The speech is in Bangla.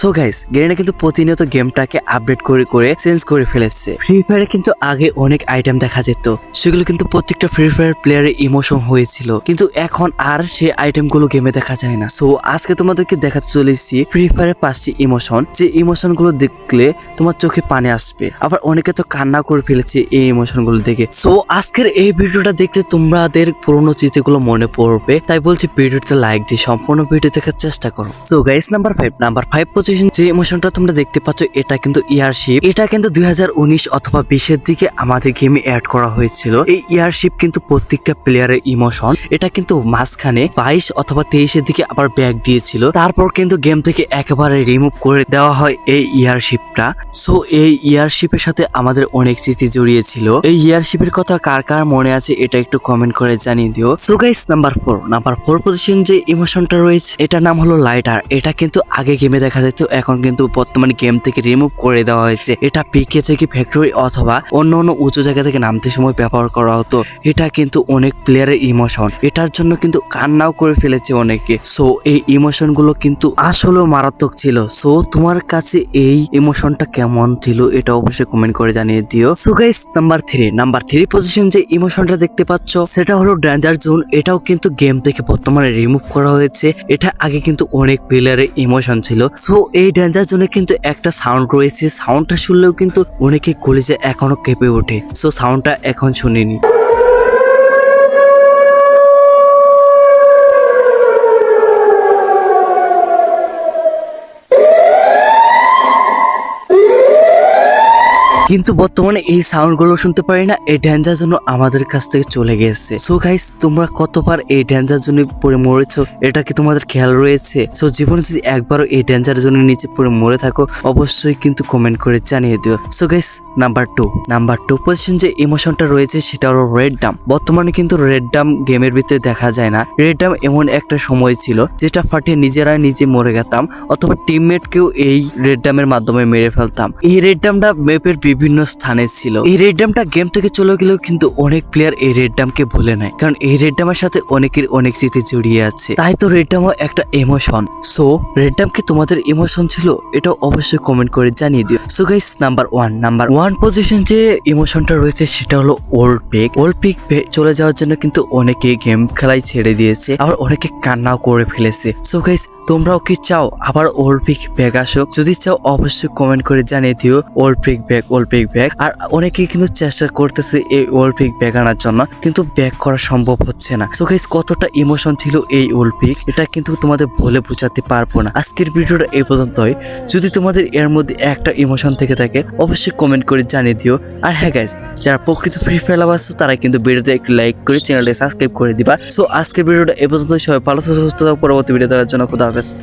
সো গাইস গেরিনা কিন্তু প্রতিনিয়ত গেমটাকে আপডেট করে করে চেঞ্জ করে ফেলেছে। ফ্রি ফায়ারে কিন্তু আগে অনেক আইটেম দেখা যেত। সেগুলো কিন্তু প্রত্যেকটা ফ্রি ফায়ার প্লেয়ারের ইমোশন হয়েছিল। কিন্তু এখন আর সেই আইটেমগুলো গেমে দেখা যায় না। সো আজকে তোমাদেরকে দেখাতে চলেছি ফ্রি ফায়ারের পাঁচটি ইমোশন যে ইমোশনগুলো দেখলে তোমার চোখে পানি আসবে। আবার অনেকে তো কান্না করে ফেলেছে এই ইমোশনগুলো দেখে। সো আজকের এই ভিডিওটা দেখতে তোমাদের পুরোনো স্মৃতিগুলো মনে পড়বে। তাই বলছি ভিডিওতে লাইক দিয়ে সম্পূর্ণ ভিডিও দেখার চেষ্টা করো। So guys number five number five position যে ইমোশনটা তোমরা দেখতে পাচ্ছ, এটা কিন্তু ইয়ারশিপ এটা কিন্তু দুই হাজার উনিশ অথবা বিশের দিকে আমাদের গেমে অ্যাড করা হয়েছিল। এই ইয়ারশিপ কিন্তু প্রত্যেকটা প্লেয়ারের ইমোশন এটা কিন্তু মাঝখানে বাইশ অথবা তেইশের দিকে আবার ব্যাগ দিয়েছিল। তারপর কিন্তু গেম থেকে একেবারে রিমুভ করে দেওয়া হয় এই ইয়ারশিপটা সো এই ইয়ারশিপের সাথে আমাদের অনেক স্মৃতি জড়িয়ে ছিল এই ইয়ারশিপের কথা কার কার মনে আছে, এটা একটু কমেন্ট করে জানিয়ে দিও। So guys number four number four position যে ইমোশনটা রয়েছে, এটার নাম হলো লাইটার এটা কিন্তু আগে গেমে দেখা যেত এখন কিন্তু বর্তমানে গেম থেকে রিমুভ করে দেওয়া হয়েছে। এটা পিকে থেকে ফ্যাক্টরি অথবা অন্য অন্য উঁচু জায়গা থেকে নামতে সময় ব্যবহার করা হতো। এটা কিন্তু অনেক প্লেয়ারের ইমোশন এটার জন্য কিন্তু কান্নাও করে ফেলেছে অনেকে। সো এই ইমোশনগুলো কিন্তু আসলেও মারাত্মক ছিল। সো তোমার কাছে এই ইমোশনটা কেমন ছিল এটা অবশ্যই কমেন্ট করে জানিয়ে দিও। So guys number three number three position যে ইমোশনটা দেখতে পাচ্ছ, সেটা হলো ড্যাঞ্জার জোন এটাও কিন্তু গেম থেকে বর্তমানে রিমুভ করা হয়েছে। এটা আগে কিন্তু অনেক প্লেয়ারের ইমোশন ছিল। সো এই ডেঞ্জার জোনে কিন্তু একটা সাউন্ড রয়েছে। সাউন্ডটা শুনলেও কিন্তু অনেকে কলেজে এখনও কেঁপে ওঠে। সো সাউন্ডটা এখন শুনিনি। কিন্তু বর্তমানে এই সাউন্ডগুলো শুনতে পারি না, এই ড্যাঞ্জার জন্য আমাদের কাছ থেকে চলে গেছে। সো গাইস তোমরা কতবার এই ড্যাঞ্জার জন্য পড়ে মরেছো, এটা কি তোমাদের খেয়াল রয়েছে? সো জীবনে যদি একবারও এই ড্যাঞ্জার জন্য নিচে পড়ে মরে থাকো, অবশ্যই কিন্তু কমেন্ট করে জানিয়ে দিও। So guys number two number two position যে ইমোশনটা রয়েছে, সেটা হলো রেড ডাম বর্তমানে কিন্তু রেড ডাম গেমের ভিতরে দেখা যায় না। রেড ডাম এমন একটা সময় ছিল, যেটা ফাটিয়ে নিজেরা নিজে মরে গেতাম, অথবা টিমমেটকেও এই রেড ডামের মাধ্যমে মেরে ফেলতাম। এই রেড ডামটা ম্যাপের বিভিন্ন স্থানে ছিল। এই রেড ডামটা গেম থেকে চলে গেলেও কিন্তু অনেক প্লেয়ার এই রেড ডামকে ভুলে নেয়। কারণ এই রেড ডামের সাথে অনেকের অনেক স্মৃতি জড়িয়ে আছে। তাই তো রেড ডামও একটা ইমোশন সো রেড ডাম কি তোমাদের ইমোশন ছিল? এটা অবশ্যই কমেন্ট করে জানিয়ে দিও। So guys number one number one position যে ইমোশনটা রয়েছে সেটা হলো ওল্ড পিক ওল্ড পিক চলে যাওয়ার জন্য কিন্তু অনেকে গেম খেলাই ছেড়ে দিয়েছে। আবার অনেকে কান্নাও করে ফেলেছে। সো গাইস তোমরাও কি চাও আবার ওল্ড পিক ব্যাগ আসুক? যদি চাও, অবশ্যই কমেন্ট করে জানিয়ে দিও old pick bag old pick bag আর অনেকেই কিন্তু চেষ্টা করতেছে এই ওল্ড পিক ব্যাগ আনার জন্য, কিন্তু ব্যাগ করা সম্ভব হচ্ছে না। সো গাইস কতটা ইমোশন ছিল এই ওল্ড পিক এটা কিন্তু তোমাদের বলে বোঝাতে পারব না। আজকের ভিডিওটা এই পর্যন্তই। যদি তোমাদের এর মধ্যে একটা ইমোশন থেকে থাকে, অবশ্যই কমেন্ট করে জানিয়ে দিও। আর হ্যাঁ গাইস যারা প্রকৃত ফ্রি লাভার আছো তারা কিন্তু ভিডিওতে একটু লাইক করে চ্যানেলটা সাবস্ক্রাইব করে দিবা। সো আজকের ভিডিওটা এই পর্যন্ত সবাই ভালো সুস্থ পরবর্তী ভিডিও দেওয়ার জন্য খুদা terus